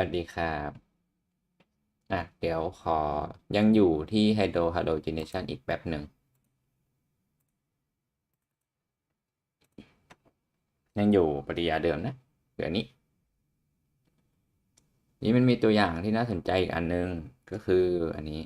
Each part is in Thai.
สวัสดีครับอะเดี๋ยวขอยังอยู่ที่ไฮโดรฮาโดเจเนชันอีกแบบหนึ่ง ยังอยู่ปฏิกิริยาเดิมนะคืออันนี้ นี่มันมีตัวอย่างที่น่าสนใจอีกอันนึง ก็คืออันนี้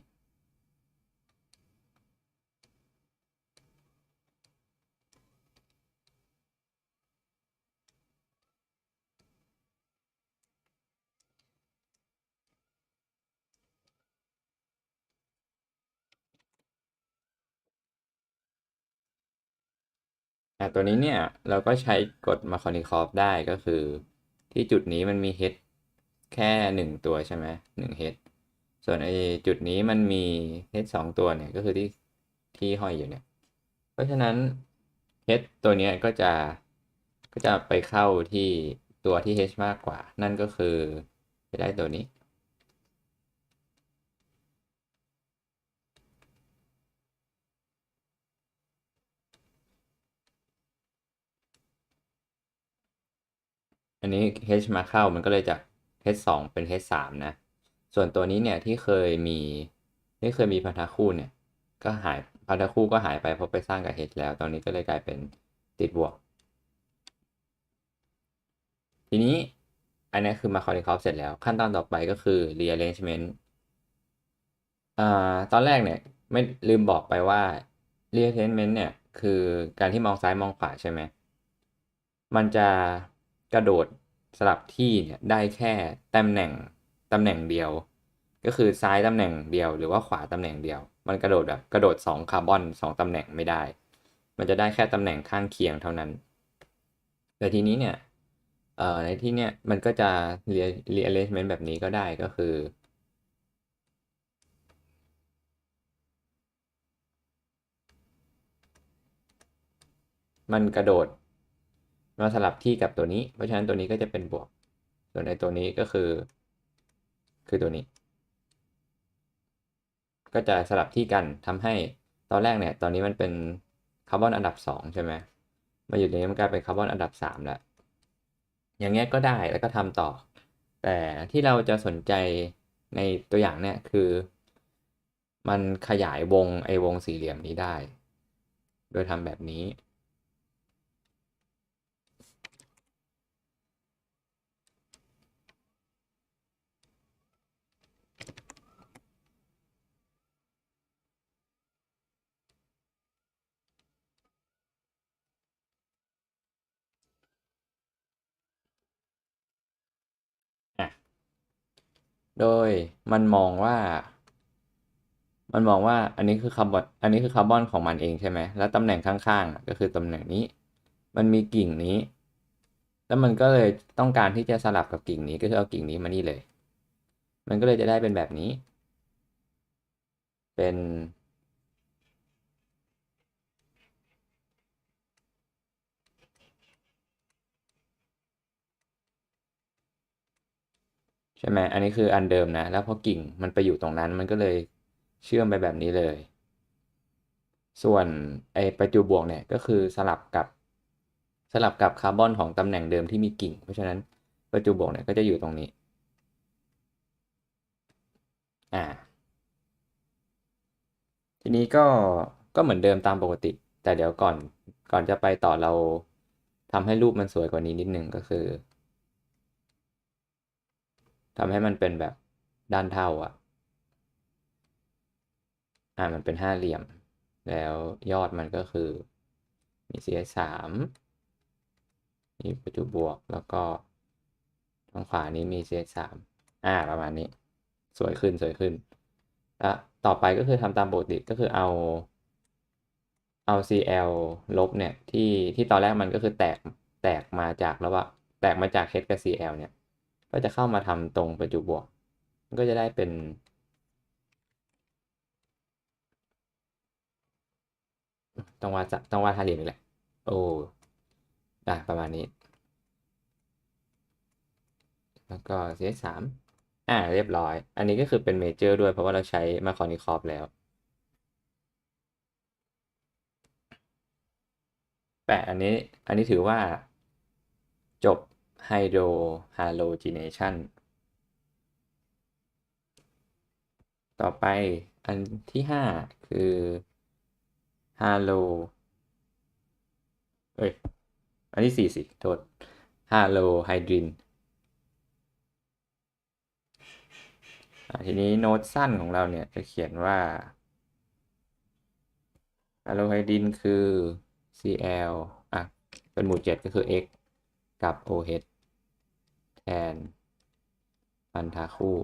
ตัวนี้เนี่ยเราก็ใช้กฎมาคอนิคอฟได้ก็คือ ที่จุดนี้มันมี head แค่หนึ่งตัวใช่ไหมหนึ่ง head ส่วนไอ้จุดนี้มันมี head สองตัวเนี่ยก็คือที่ที่ห้อยอยู่เนี่ย เพราะฉะนั้น head ตัวนี้ก็จะก็จะไปเข้าที่ตัวที่ h มากกว่า นั่นก็คือจะได้ตัวนี้ อันนี้ h มาเข้ามันก็เลยจาก h สองเป็น h สามนะ ส่วนตัวนี้เนี่ยที่เคยมีที่เคยมีพันธะคู่เนี่ยก็หายพันธะคู่ก็หายไปเพราะไปสร้างกับ h แล้ว ตอนนี้ก็เลยกลายเป็นติดบวก ทีนี้อันนี้คือมาคอนิคอฟเสร็จแล้วขั้นตอนต่อไปก็คือ rearrangement อ่าตอนแรกเนี่ยไม่ลืมบอกไปว่า rearrangement เนี่ยคือการที่มองซ้ายมองขวาใช่ไหมมันจะ กระโดดสลับที่เนี่ยได้แค่ตำแหน่งตำแหน่งเดียว ก็คือซ้ายตำแหน่งเดียว หรือว่าขวาตำแหน่งเดียว มันกระโดดแบบกระโดดสองคาร์บอนสองตำแหน่งไม่ได้ มันจะได้แค่ตำแหน่งข้างเคียงเท่านั้น แต่ทีนี้เนี่ยเอ่อในที่เนี่ยมันก็จะ rearrangement แบบนี้ก็ได้ก็คือมันกระโดด มาสลับที่กับตัวนี้ เพราะฉะนั้นตัวนี้ก็จะเป็นบวก ส่วนในตัวนี้ก็คือ คือตัวนี้ ก็จะสลับที่กันทำให้ตอนแรกเนี่ย ตอนนี้มันเป็นคาร์บอนอันดับ 2 ใช่ไหมมาอยู่ในนี้มันกลายเป็นคาร์บอนอันดับ3แล้ว อย่างเงี้ยก็ได้แล้วก็ทำต่อ แต่ที่เราจะสนใจในตัวอย่างเนี่ยคือ มันขยายวงไอ้วงสี่เหลี่ยมนี้ได้ โดยทำแบบนี้ โดยมันมองว่า มันมองว่าอันนี้คือคาร์บอน อันนี้คือคาร์บอนของมันเองใช่ไหม แล้วตำแหน่งข้างๆก็คือตำแหน่งนี้ มันมีกิ่งนี้ แล้วมันก็เลยต้องการที่จะสลับกับกิ่งนี้ ก็คือเอากิ่งนี้มานี่เลย มันก็เลยจะได้เป็นแบบนี้ เป็น ใช่ไหมอันนี้คืออันเดิมนะ แล้วพอกิ่งมันไปอยู่ตรงนั้นมันก็เลยเชื่อมไปแบบนี้เลย ส่วนไอ้ประจุบวกเนี่ยก็คือสลับกับสลับกับคาร์บอนของตำแหน่งเดิมที่มีกิ่ง เพราะฉะนั้นประจุบวกเนี่ยก็จะอยู่ตรงนี้ อ่า ทีนี้ก็ก็เหมือนเดิมตามปกติ แต่เดี๋ยวก่อนก่อนจะไปต่อเราทำให้รูปมันสวยกว่านี้นิดนึงก็คือ ทำให้มันเป็นแบบด้านเท่าอะ อ่ามันเป็นห้าเหลี่ยม แล้วยอดมันก็คือ มี cs สามมีประจุบวกแล้วก็ทางขวานี้มี cs สามอ่า ประมาณนี้ สวยขึ้นสวยขึ้นแล้วต่อไปก็คือทำตามปกติก็คือเอาเอา cl ลบเนี่ยที่ที่ตอนแรกมันก็คือแตกแตกมาจากแล้วว่าแตกมาจาก h กับ cl เนี่ย ก็จะเข้ามาทำตรงประจุบวก มันก็จะได้เป็น ต้องวาดต้องวาดห้าเหลี่ยมอีกแหละ โอ้ได้ประมาณนี้ แล้วก็ cs สามอ่าเรียบร้อย อันนี้ก็คือเป็นเมเจอร์ด้วยเพราะว่าเราใช้มาคอนิคอฟแล้วแต่อันนี้ อันนี้ถือว่าจบ Hydro Halogenation ต่อไปอันที่ห้าคือ hello เอ้ย อันที่สี่สิโทษ hello hydrin ทีนี้โน้ตสั้นของเราเนี่ยจะเขียนว่า hello hydrin คือ cl อะ เป็นหมู่เจ็ดก็คือ x กับ oh แทนพันธะคู่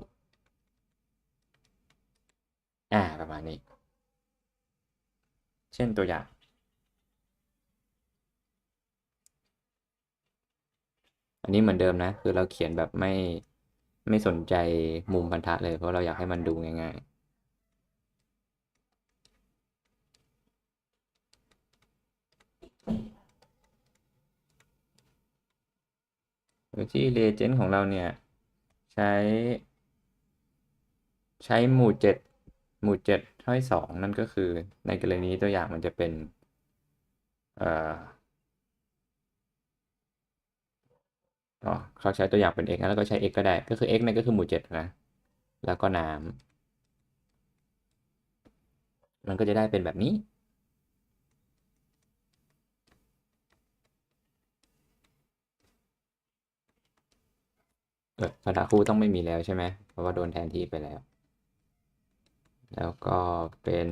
อ่า ประมาณนี้ เช่นตัวอย่าง อันนี้เหมือนเดิมนะ คือเราเขียนแบบไม่ ไม่สนใจมุมพันธะเลย เพราะเราอยากให้มันดูง่ายๆ ยที่ reagent ของเราเนี่ย ใช้ ใช้หมู่เจ็ดหมู่เจ็ดเท่าที่สองนั่นก็คือในกรณีตัวอย่างมันจะเป็นเออเขาใช้ตัวอย่างเป็น x แล้วก็ใช้ x ก็ได้ ก็คือ x นั่นก็คือหมู่เจ็ดนะ แล้วก็น้ำมันก็จะได้เป็นแบบนี้ เออพันธะคู่ต้องไม่มีแล้วใช่ไหมเพราะว่าโดนแทนที่ไปแล้ว แล้วก็เป็น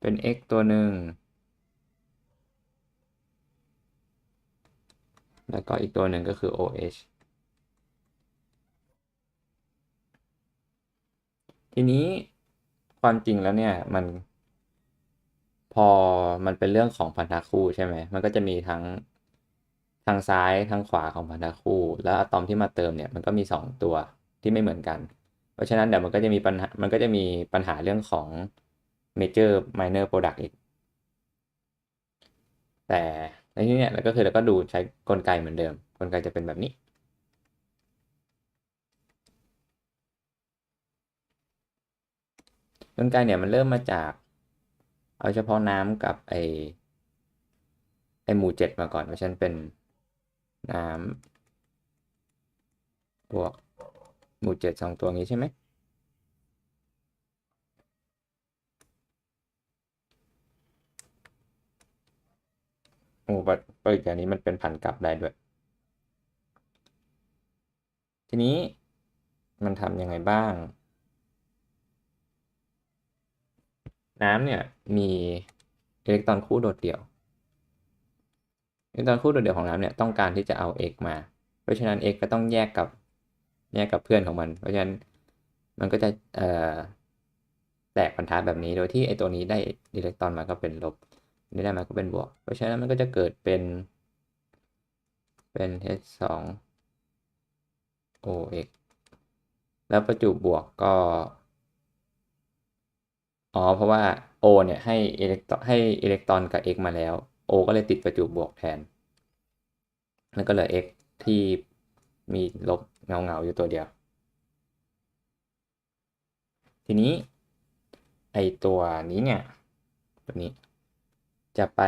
เป็น x ตัวหนึ่ง แล้วก็อีกตัวหนึ่งก็คือ OH ทีนี้ความจริงแล้วเนี่ย มัน พอมันเป็นเรื่องของพันธะคู่ใช่ไหม มันก็จะมีทั้งทางซ้ายทางขวาของพันธะคู่ แล้วอะตอมที่มาเติมเนี่ยมันก็มีสองตัวที่ไม่เหมือนกัน เพราะฉะนั้นเดี๋ยวมันก็จะมีปัญหา มันก็จะมีปัญหาเรื่องของ major minor product อีก แต่ในที่นี้เราก็คือเราก็ดูใช้กลไกเหมือนเดิม กลไกจะเป็นแบบนี้ กลไกเนี่ยมันเริ่มมาจาก เอาเฉพาะน้ำกับไอไอหมู่เจ็ดมาก่อนเพราะฉันเป็นน้ำบวกหมู่เจ็ดสองตัวนี้ใช่ไหมโอ้ปริกอย่างนี้มันเป็นพันกลับได้ด้วย ทีนี้มันทำยังไงบ้าง น้ำเนี่ยมีอิเล็กตรอนคู่โดดเดี่ยวอิเล็กตรอนคู่โดดเดี่ยวของน้ำเนี่ยต้องการที่จะเอา x มา เพราะฉะนั้น x ก็ต้องแยกกับแยกกับเพื่อนของมัน เพราะฉะนั้นมันก็จะแตกพันธะแบบนี้ โดยที่ไอตัวนี้ได้อิเล็กตรอนมาก็เป็นลบนี่ได้มาก็เป็นบวก เพราะฉะนั้นมันก็จะเกิดเป็น เป็น h 2 ox แล้วประจุบวกก็ อ๋อ เพราะว่า o เนี่ยให้อิเล็กตรอนให้อิเล็กตรอนกับ x มาแล้ว o ก็เลยติดประจุบวกแทน แล้วก็เหลือ x ที่มีลบเงาเงาอยู่ตัวเดียว ทีนี้ ไอตัวนี้เนี่ยตัวนี้ จะไป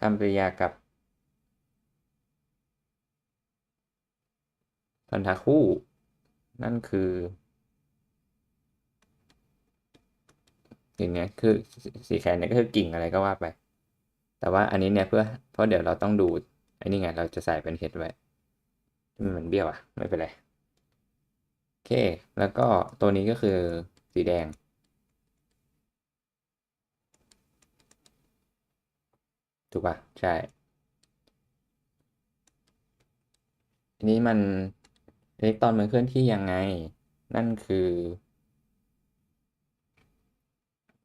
ทำปฏิกิริยากับพันธะคู่ นั่นคือ อย่างเนี้ยคือสีแขนเนี่ยก็คือกิ่งอะไรก็ว่าไป แต่ว่าอันนี้เนี่ยเพื่อเพราะเดี๋ยวเราต้องดูไอ้นี่ไงเราจะใส่เป็นเฮดไว้มันเหมือนเบี้ยวอะไม่เป็นไรโอเค แล้วก็ตัวนี้ก็คือสีแดงถูกป่ะ ใช่ ทีนี้มันอิเล็กตรอนมันเคลื่อนที่ยังไง นั่นคือ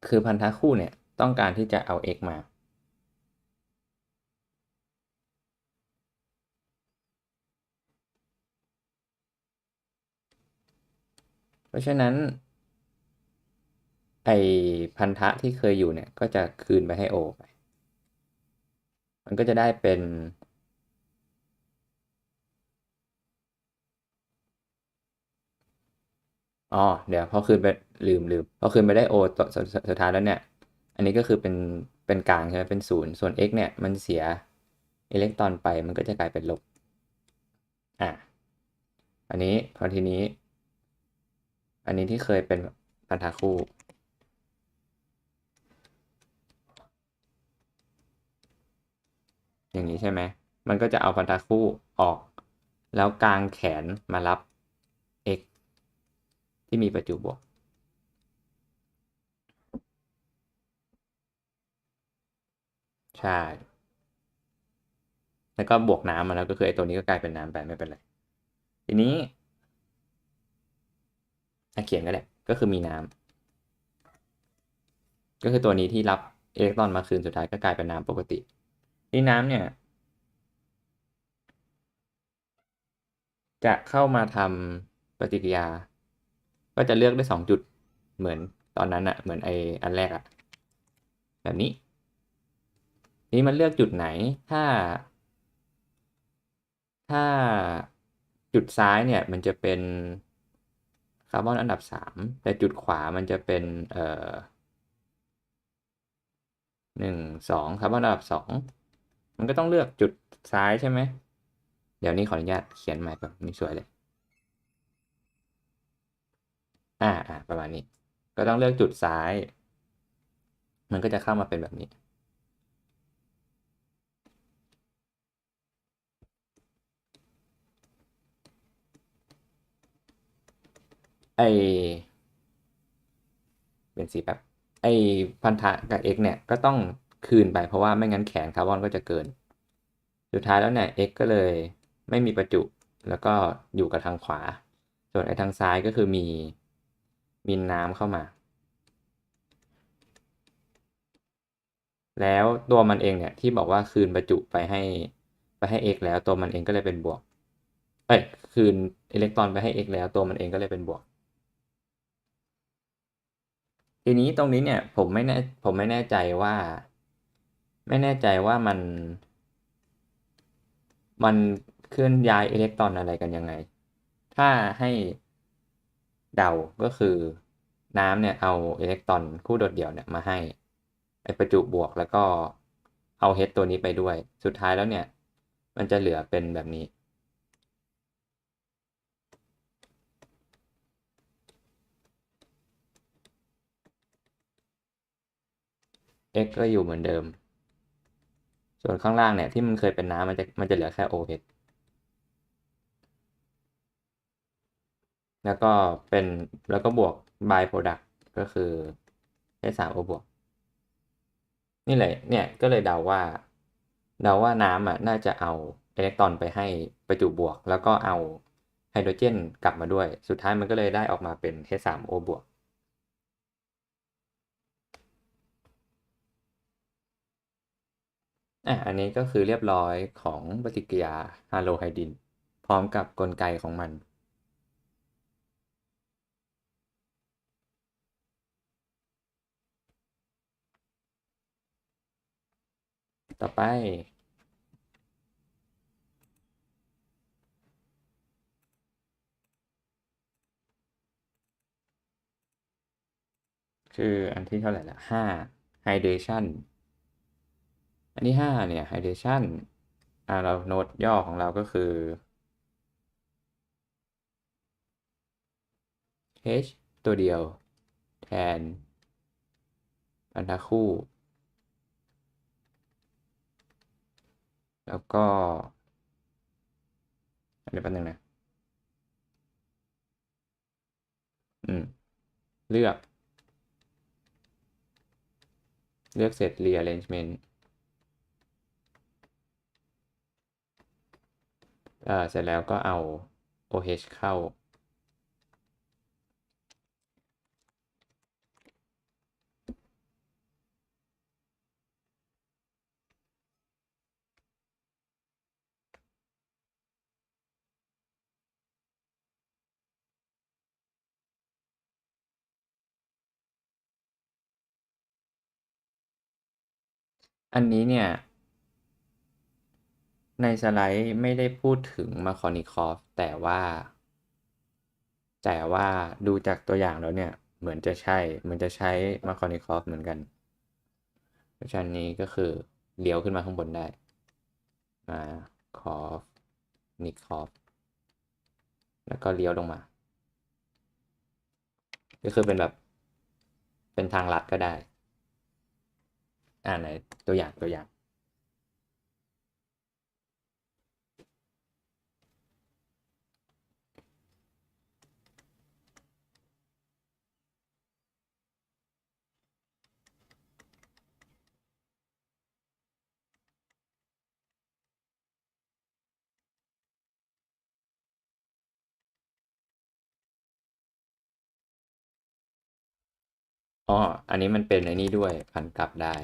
คือพันธะคู่เนี่ยต้องการที่จะเอา x มา เพราะฉะนั้น ไอพันธะที่เคยอยู่เนี่ย ก็จะคืนไปให้ O ไป มันก็จะได้เป็น อ๋อเดี๋ยวพอคืนไปลืมลืมพอคืนไปได้ O ตัวสุดท้ายแล้วเนี่ย อันนี้ก็คือเป็นเป็นกลางใช่ไหมเป็นศูนย์ส่วน x เนี่ยมันเสียอิเล็กตรอนไปมันก็จะกลายเป็นลบอะอันนี้พอทีนี้ อันนี้ที่เคยเป็นพันธะคู่อย่างนี้ใช่ไหม มันก็จะเอาพันธะคู่ออก แล้วกลางแขนมารับ ที่มีประจุบวก ใช่ แล้วก็บวกน้ำมาแล้วก็คือไอ้ตัวนี้ก็กลายเป็นน้ำไปไม่เป็นไร ทีนี้เขียนก็ได้ก็คือมีน้ำก็คือตัวนี้ที่รับอิเล็กตรอนมาคืนสุดท้ายก็กลายเป็นน้ำปกติที่น้ำเนี่ย จะเข้ามาทำปฏิกิริยา ก็จะเลือกได้สองจุดเหมือนตอนนั้นอะเหมือนไออันแรกอะแบบนี้ นี้มันเลือกจุดไหนถ้า ถ้าจุดซ้ายเนี่ยมันจะเป็นคาร์บอนอันดับสามแต่จุดขวามันจะเป็นเอ่อหนึ่งสองคาร์บอนอันดับสองมันก็ต้องเลือกจุดซ้ายใช่ไหม เดี๋ยวนี้ขออนุญาตเขียนใหม่แบบนี้สวยเลย อ่าอ่าประมาณนี้ ก็ต้องเลือกจุดซ้าย มันก็จะเข้ามาเป็นแบบนี้ไอเป็นสีแบบไอพันธะกับ x เนี่ยก็ต้องคืนไปเพราะว่าไม่งั้นแขนคาร์บอนก็จะเกิน สุดท้ายแล้วเนี่ย x ก็เลยไม่มีประจุ แล้วก็อยู่กับทางขวา ส่วนไอ้ทางซ้ายก็คือมี มีน้ำเข้ามา แล้วตัวมันเองเนี่ยที่บอกว่าคืนประจุไปให้ไปให้ x แล้วตัวมันเองก็เลยเป็นบวกเอ้ยคืนอิเล็กตรอนไปให้ x แล้วตัวมันเองก็เลยเป็นบวก ทีนี้ตรงนี้เนี่ยผมไม่แน่ผมไม่แน่ใจว่า ไม่แน่ใจว่ามัน มันเคลื่อนย้ายอิเล็กตรอนอะไรกันยังไง ถ้าให้ เดาก็คือน้ำเนี่ยเอาอิเล็กตรอนคู่โดดเดี่ยวเนี่ยมาให้ไอประจุบวกแล้วก็เอาเฮดตัวนี้ไปด้วย สุดท้ายแล้วเนี่ย มันจะเหลือเป็นแบบนี้ x ก็อยู่เหมือนเดิม ส่วนข้างล่างเนี่ยที่มันเคยเป็นน้ำมันจะมันจะเหลือแค่ OH แล้วก็เป็นแล้วก็บวก by product ก็คือได้ 3O บวก นี่แหละเนี่ยก็เลยเดาว่า เดาว่าน้ำอะน่าจะเอาอิเล็กตรอนไปให้ประจุบวก แล้วก็เอาไฮโดรเจนกลับมาด้วย สุดท้ายมันก็เลยได้ออกมาเป็น H3O บวกอะอันนี้ก็คือเรียบร้อยของปฏิกิริยาฮาโลไฮดิน พร้อมกับกลไกของมัน ต่อไป คืออันที่เท่าไหร่ละห้า hydration อันที่ห้าเนี่ย hydration อ่าเราโน้ตย่อของเราก็คือ H ตัวเดียว แทนพันธะคู่ แล้วก็เดี๋ยวแป๊บนึงนะอืม เลือก เลือกเสร็จ rearrangement เอ่อเสร็จแล้วก็เอา OH เข้า อันนี้เนี่ย ในสไลด์ไม่ได้พูดถึงมาคอนิคอฟแต่ว่า แต่ว่าดูจากตัวอย่างแล้วเนี่ย เหมือนจะใช่เหมือนจะใช้มาคอนิคอฟเหมือนกันเพราะฉะนั้นนี้ก็คือเลี้ยวขึ้นมาข้างบนได้ มาคอฟนิคอฟแล้วก็เลี้ยวลงมา ก็คือเป็นแบบ เป็นทางลัดก็ได้ อ่าไหนตัวอย่างตัวอย่างอ๋อ อันนี้มันเป็นไอ้นี่ด้วยผันกลับได้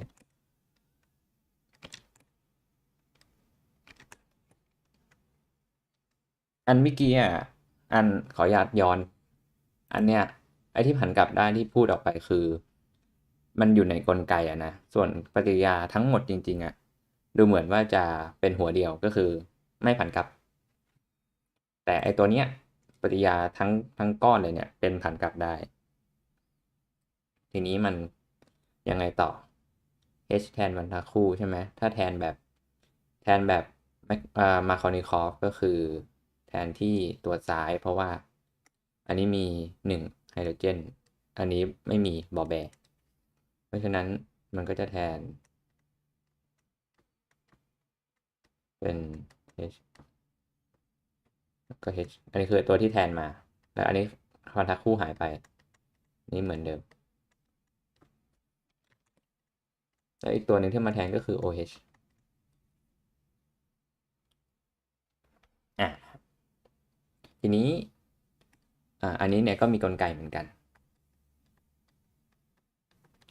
อันเมื่อกี้อะอันขออนุญาตย้อน อันเนี้ยไอ้ที่ผันกลับได้ที่พูดออกไปคือ มันอยู่ในกลไกอะนะส่วนปฏิกิริยาทั้งหมดจริง ๆอะดูเหมือนว่าจะเป็นหัวเดียวก็คือไม่ผันกลับ แต่ไอตัวเนี้ยปฏิกิริยาทั้งทั้งก้อนเลยเนี่ย เป็นผันกลับได้ ทีนี้มันยังไงต่อ h แทนบรรทัดคู่ใช่ไหมถ้าแทนแบบแทนแบบมาคอนิคอฟก็คือ แทนที่ตัวซ้าย เพราะว่า อันนี้มี 1 ไฮโดรเจน อันนี้ไม่มีบอแบรเพราะฉะนั้นมันก็จะแทน เป็น h ก็ h อันนี้คือตัวที่แทนมา แล้วอันนี้คอนทักคู่หายไป นี่เหมือนเดิม แล้วอีกตัวหนึ่งที่มาแทนก็คือ OH อะ ทีนี้อ่าอันนี้เนี่ยก็มีกลไกเหมือนกัน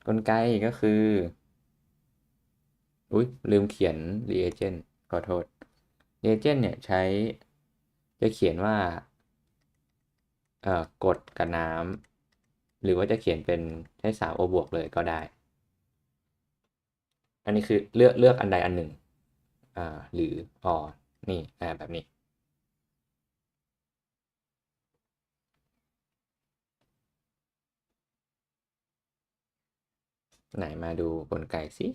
กลไกก็คือ อุ้ยลืมเขียน reagent ขอโทษ reagent เนี่ยใช้จะเขียนว่าเอ่อกดกับน้ำหรือว่าจะเขียนเป็นใช้สาม O บวกเลยก็ได้ อันนี้คือเลือกเลือกอันใดอันหนึ่งอ่าหรืออ๋อนี่อ่าแบบนี้ ไหนมาดูกลไกสิ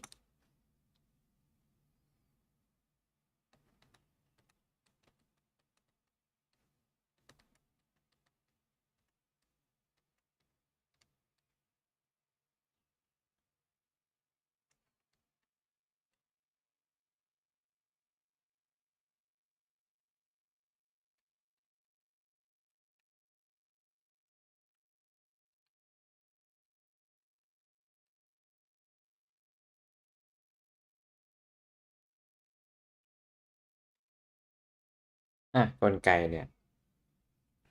อะกลไกเนี่ย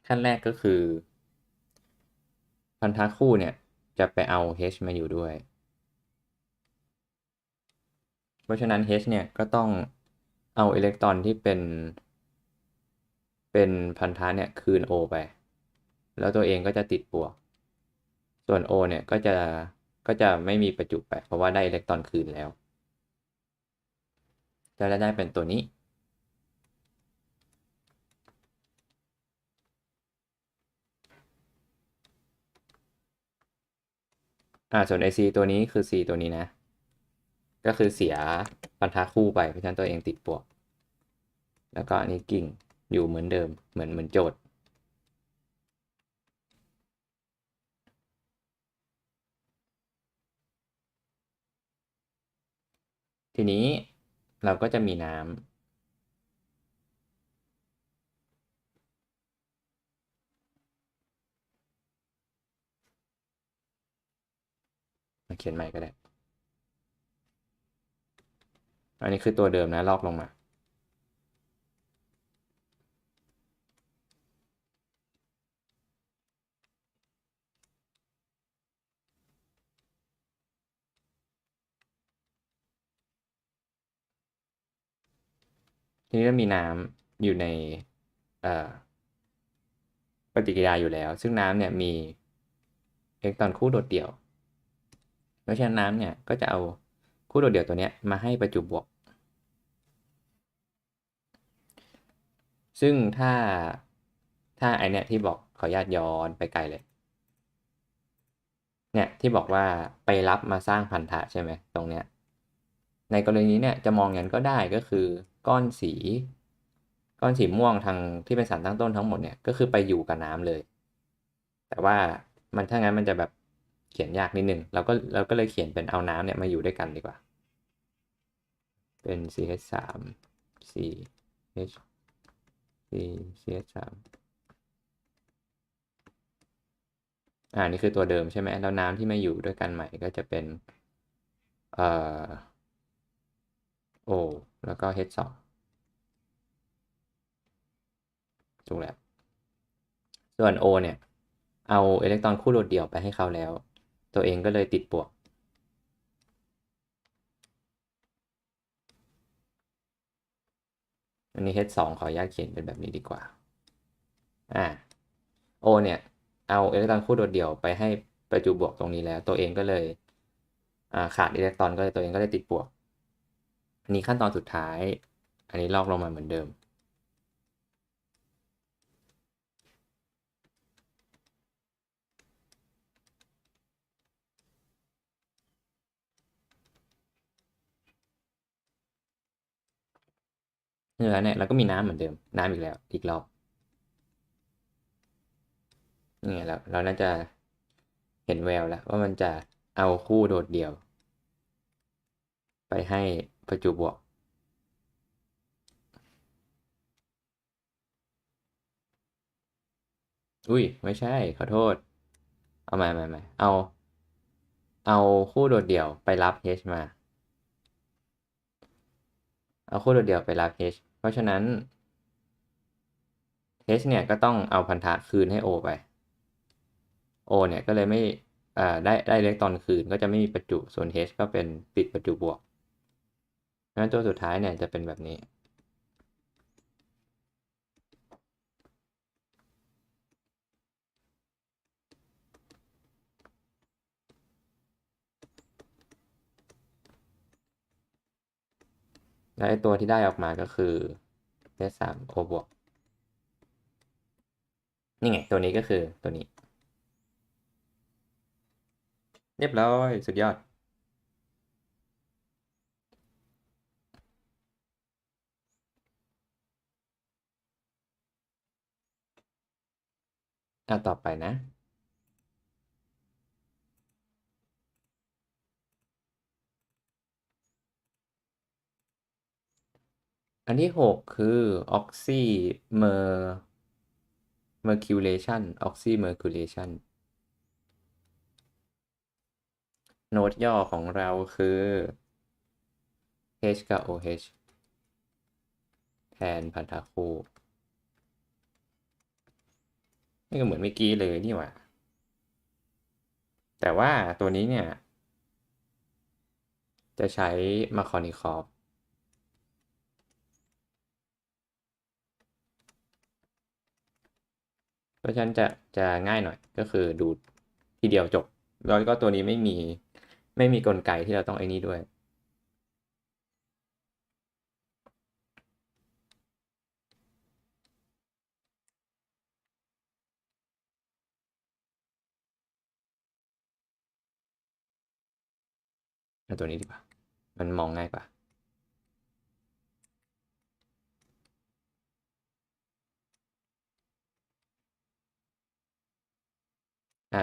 ขั้นแรกก็คือ พันธะคู่เนี่ยจะไปเอา H มาอยู่ด้วย เพราะฉะนั้น H เนี่ยก็ต้องเอาอิเล็กตรอนที่เป็น เป็นพันธะเนี่ยคืน O ไป แล้วตัวเองก็จะติดบวก ส่วน O เนี่ยก็จะก็จะไม่มีประจุไป เพราะว่าได้อิเล็กตรอนคืนแล้ว จะได้เป็นตัวนี้ อ่าส่วน IC ตัวนี้คือ C ตัวนี้นะ ก็คือเสียพันธะคู่ไป เพราะฉะนั้นตัวเองติดบวก แล้วก็อันนี้กิ่งอยู่เหมือนเดิมเหมือนเหมือนโจทย์ ทีนี้เราก็จะมีน้ำ เขียนใหม่ก็ได้ อันนี้คือตัวเดิมนะลอกลงมา ทีนี้เรามีน้ำอยู่ในปฏิกิริยาอยู่แล้ว ซึ่งน้ำเนี่ยมีอิเล็กตรอนคู่โดดเดี่ยว เพราะฉะนั้นน้ำเนี่ยก็จะเอาคู่โดดเดี่ยวตัวนี้มาให้ประจุบวก ซึ่งถ้าถ้าไอเนี่ยที่บอกขออนุญาตย้อนไปไกลเลย เนี่ยที่บอกว่าไปรับมาสร้างพันธะใช่ไหมตรงเนี้ย ในกรณีนี้เนี่ยจะมองอย่างนั้นก็ได้ก็คือก้อนสี ก้อนสีม่วงทางที่เป็นสารตั้งต้นทั้งหมดเนี่ยก็คือไปอยู่กับน้ำเลย แต่ว่ามันถ้างั้นมันจะแบบ เขียนยากนิดนึงเราก็เราก็เลยเขียนเป็นเอาน้ำเนี่ยมาอยู่ด้วยกันดีกว่า เป็น CH 3 CH C CH 3อ่านี่คือตัวเดิมใช่ไหมแล้วน้ำที่มาอยู่ด้วยกันใหม่ก็จะเป็นเอ่อ O แล้วก็ H 2ถูกแล้วส่วน O เนี่ยเอาอิเล็กตรอนคู่โดดเดี่ยวไปให้เขาแล้ว ตัวเองก็เลยติดบวก อันนี้ H 2ขออนุญาตเขียนเป็นแบบนี้ดีกว่า อ่า O เนี่ย เอาอิเล็กตรอนคู่โดดเดี่ยวไปให้ประจุบวกตรงนี้แล้ว ตัวเองก็เลยอ่าขาดอิเล็กตรอนก็เลยตัวเองก็เลยติดบวก อันนี้ขั้นตอนสุดท้าย อันนี้ลอกลงมาเหมือนเดิม เหนือเนี่ยเราก็มีน้ำเหมือนเดิมน้ำอีกแล้วอีกรอบนี่ไงแล้วเราน่าจะเห็นแววแล้วว่ามันจะเอาคู่โดดเดี่ยว ไปให้ประจุบวก อุ้ย ไม่ใช่ ขอโทษ เอาใหม่ใหม่ใหม่เอา เอาคู่โดดเดี่ยวไปรับ H มา เอาคู่โดดเดี่ยวไปรับ H ราะฉะนั้น H เนี่ยก็ต้องเอาพันธะคืนให้ O ไป O เนี่ยก็เลยไม่ได้ได้เล็กตอนคืนก็จะไม่มีประจุส่วน H ก็เป็นติดประจุบวกงั้นตัวสุดท้ายเนี่ยจะเป็นแบบนี้ และไอตัวที่ได้ออกมาก็คือ S 3 O บวกนี่ไง ตัวนี้ก็คือตัวนี้ เรียบร้อย สุดยอด อะต่อไปนะ อันที่หกคือ oxy mer merculation oxy merculation โน้ตย่อของเราคือ H กับ OH แทนพันธะคู่ นี่ก็เหมือนเมื่อกี้เลยนี่หว่า แต่ว่าตัวนี้เนี่ย จะใช้มาคอนิคอฟเพ ราะฉะนั้นจะจะง่ายหน่อยก็คือดูทีเดียวจบ แล้วก็ตัวนี้ไม่มีไม่มีกลไกที่เราต้องไอ้นี้ด้วยเอาตัวนี้ดีกว่า มันมองง่ายกว่า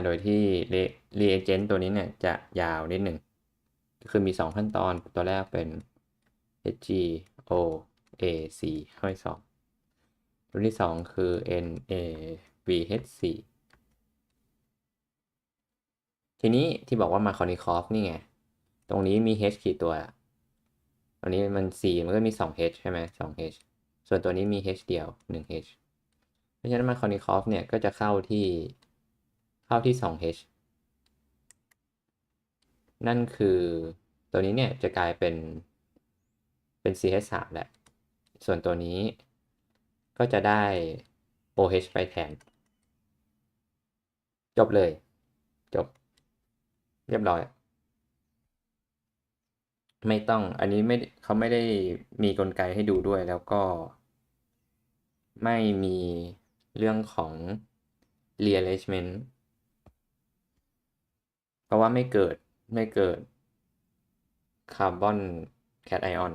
โดยที่เรเอเจนต์ตัวนี้เนี่ยจะยาวนิดหนึ่งก็คือมี 2 ขั้นตอนตัวแรกเป็น Hg O A C ค่อย2ตัวที่ 2 คือ N A V H 4 ทีนี้ที่บอกว่ามาคอนิคอฟนี่ไง ตรงนี้มี H กี่ตัวตรงนี้มัน C มันก็มี 2H ใช่ไหม 2H ส่วนตัวนี้มี H เดียว 1H เพราะฉะนั้นมาคอนิคอฟเนี่ยก็จะเข้าที่าที่ 2H นั่นคือตัวนี้เนี่ยจะกลายเป็นเป็น CH3 แหละ ส่วนตัวนี้ก็จะได้ OH ไปแทน จบเลย จบ เรียบร้อย ไม่ต้อง อันนี้ไม่เขาไม่ได้มีกลไกให้ดูด้วย แล้วก็ ไม่มีเรื่องของ rearrangement เพราะว่าไม่เกิดไม่เกิดคาร์บอนแคทไอออน